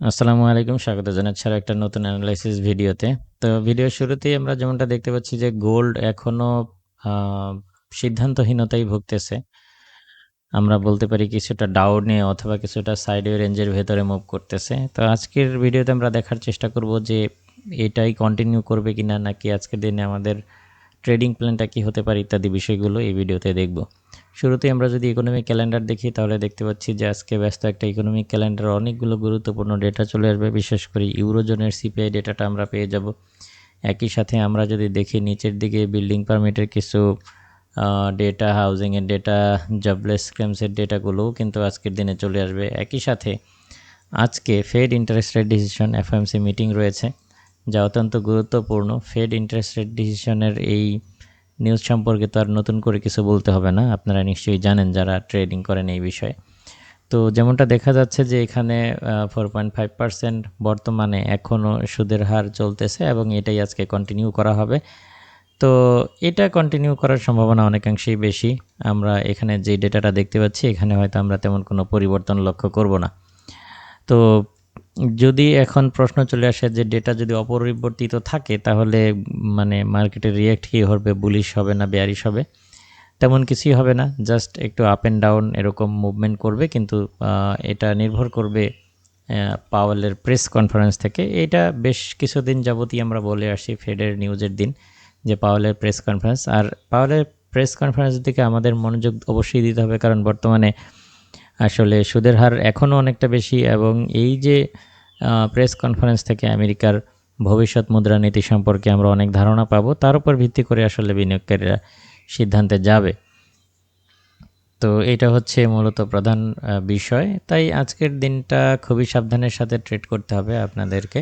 আসসালামু আলাইকুম স্বাগত জানাচ্ছি আরও একটা নতুন অ্যানালাইসিস ভিডিওতে তো ভিডিওর শুরুতেই আমরা যেমনটা দেখতে পাচ্ছি যে গোল্ড এখনও আহ, সিদ্ধান্তহীনতাই ভুগতেছে। আমরা বলতে পারি কিছুটা ডাউনে অথবা কিছুটা সাইডে রেঞ্জের ভেতরে মুভ করতেছে। তো আজকের ভিডিওতে আমরা দেখার চেষ্টা করব যে এটাই কন্টিনিউ করবে কিনা নাকি আজকের দিনে আমাদের ট্রেডিং প্ল্যানটা কী হতে পারে ইত্যাদি বিষয়গুলো এই ভিডিওতে দেখব। শুরুতে আমরা যদি ইকোনমিক ক্যালেন্ডার দেখি, তাহলে দেখতে পাচ্ছি যে আজকে ব্যস্ত একটা ইকোনমিক ক্যালেন্ডার অনেকগুলো গুরুত্বপূর্ণ ডেটা চলে আসবে। বিশেষ করে ইউরোজোনের সিপিআই ডেটাটা আমরা পেয়ে যাব। একই সাথে আমরা যদি দেখি, নিচের দিকে বিল্ডিং পারমিটের কিছু ডেটা হাউজিংয়ের ডেটা জবলেস ক্লেমসের ডেটাগুলোও কিন্তু আজকের দিনে চলে আসবে। একই সাথে আজকে Fed interest rate decision FMC meeting রয়েছে। যা অত্যন্ত গুরুত্বপূর্ণ। ফেড ইন্টারেস্ট রেট ডিসিশনের এই নিউজ সম্পর্কে তো আর নতুন করে কিছু বলতে হবে না। আপনারা নিশ্চয়ই জানেন যারা ট্রেডিং করেন এই বিষয়ে। তো যেমনটা দেখা যাচ্ছে যে এখানে ফোর পয়েন্ট ফাইভ পার্সেন্ট বর্তমানে এখনও সুদের হার চলতেছে এবং এটাই আজকে কন্টিনিউ করা হবে। তো এটা কন্টিনিউ করার সম্ভাবনা অনেকাংশেই বেশি। আমরা এখানে যে ডেটাটা দেখতে পাচ্ছি, এখানে হয়তো আমরা তেমন কোনো পরিবর্তন লক্ষ্য করব না। তো যদি এখন প্রশ্ন চলে আসে যে ডেটা যদি অপরিবর্তিত থাকে, তাহলে মানে মার্কেটের রিয়াক্ট কী হবে বুলিশ হবে না বেয়ারিশ হবে? তেমন কিছুই হবে না জাস্ট একটু আপ অ্যান্ড ডাউন এরকম মুভমেন্ট করবে, কিন্তু এটা নির্ভর করবে পাওয়েলের প্রেস কনফারেন্স থেকে। এটা বেশ কিছুদিন যাবতই আমরা বলে আসি ফেডের নিউজের দিন, যে পাওয়েলের প্রেস কনফারেন্স আর পাওয়েলের প্রেস কনফারেন্স দিকে আমাদের মনোযোগ অবশ্যই দিতে হবে, কারণ বর্তমানে আসলে সুদের হার এখনও অনেকটা বেশি এবং এই যে প্রেস কনফারেন্স থেকে আমেরিকার ভবিষ্যৎ মুদ্রানীতি সম্পর্কে আমরা অনেক ধারণা পাবো, তার উপর ভিত্তি করে আসলে বিনিয়োগকারীরা সিদ্ধান্তে যাবে। তো এটা হচ্ছে মূলত প্রধান বিষয়। তাই আজকের দিনটা খুবই সাবধানের সাথে ট্রেড করতে হবে আপনাদেরকে।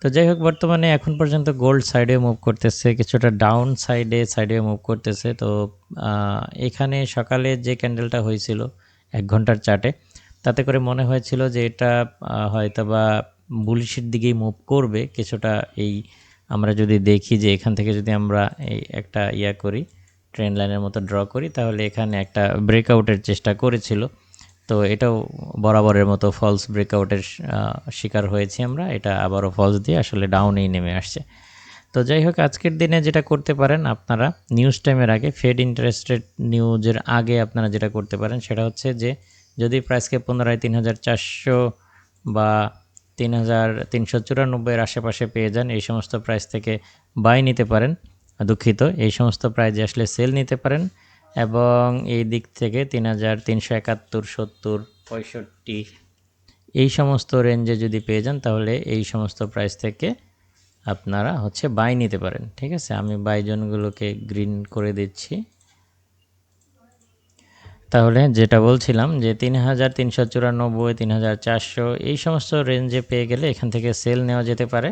তো যাই হোক, বর্তমানে এখন পর্যন্ত গোল্ড সাইডে মুভ করতেছে, কিছুটা ডাউন সাইডে সাইডে মুভ করতেছে। তো এখানে সকালে যে ক্যান্ডেলটা হয়েছিল এক ঘণ্টার চার্টে। তাতে করে মনে হয়েছিল যে এটা হয়তো বা বুলিশের দিকেই মুভ করবে। কিছুটা এই আমরা যদি দেখি যে এখান থেকে যদি আমরা এই একটা ইয়া করি ট্রেন লাইনের মতো ড্র করি, তাহলে এখানে একটা ব্রেকআউটের চেষ্টা করেছিল। তো এটাও বরাবরের মতো ফলস ব্রেকআউটের শিকার হয়েছি আমরা। এটা আবারও ফলস দিয়ে আসলে ডাউনেই নেমে আসছে। তো যাই হোক, আজকের দিনে যেটা করতে পারেন আপনারা নিউজ টাইমের আগে ফেড ইন্টারেস্টেড নিউজের আগে আপনারা যেটা করতে পারেন সেটা হচ্ছে যে, যদি প্রাইসকে পুনরায় তিন হাজার চারশো বা তিন হাজার তিনশো চুরানব্বইয়ের আশেপাশে পেয়ে যান, এই সমস্ত প্রাইস থেকে বাই নিতে পারেন, দুঃখিত, এই সমস্ত প্রাইজে আসলে সেল নিতে পারেন এবং এই দিক থেকে তিন হাজার তিনশো একাত্তর, সত্তর, পঁয়ষট্টি, এই সমস্ত রেঞ্জে যদি পেয়ে যান তাহলে এই সমস্ত প্রাইস থেকে আপনারা হচ্ছে বাই নিতে পারেন, ঠিক আছে? আমি বাই জোনগুলোকে গ্রিন করে দিচ্ছি। তাহলে যেটা বলছিলাম যে তিন হাজার তিনশো চুরানব্বই তিন হাজার চারশো, এই সমস্ত রেঞ্জে পেয়ে গেলে এখান থেকে সেল নেওয়া যেতে পারে।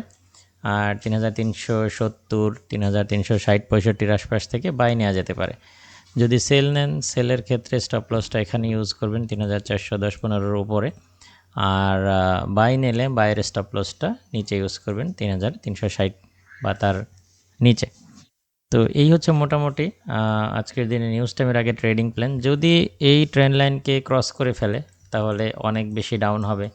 আর তিন হাজার তিনশো সত্তর তিন হাজার তিনশো ষাট পঁয়ষট্টির আশপাশ থেকে বাই নেওয়া যেতে পারে। যদি সেল নেন সেলের ক্ষেত্রে স্টপ লসটা এখানে ইউজ করবেন তিন হাজার চারশো দশ পনেরোর উপরে। আর বাই নিলে বাইরের স্টপ লসটা নিচে ইউজ করবেন তিন হাজার তিনশো ষাট বা তার নিচে। তো এই হচ্ছে মোটামুটি আজকের দিনে নিউজ টাইমের আগে ট্রেডিং প্ল্যান যদি এই ট্রেন্ড লাইনকে ক্রস করে ফেলে, তাহলে অনেক বেশি ডাউন হবে।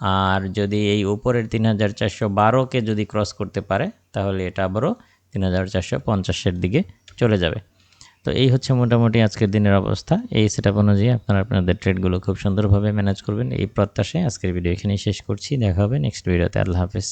আর যদি এই উপরের তিন হাজার চারশো বারোকে যদি ক্রস করতে পারে, তাহলে এটা আবারও তিন হাজার চারশো পঞ্চাশের দিকে চলে যাবে। তো এই হচ্ছে মোটামুটি আজকের দিনের অবস্থা। এই সেট অনুযায়ী আপনারা আপনাদের ট্রেডগুলো খুব সুন্দরভাবে ম্যানেজ করবেন। এই প্রত্যাশায় আজকের ভিডিও এখানেই শেষ করছি। দেখা হবে নেক্সট ভিডিওতে আল্লাহ হাফেজ।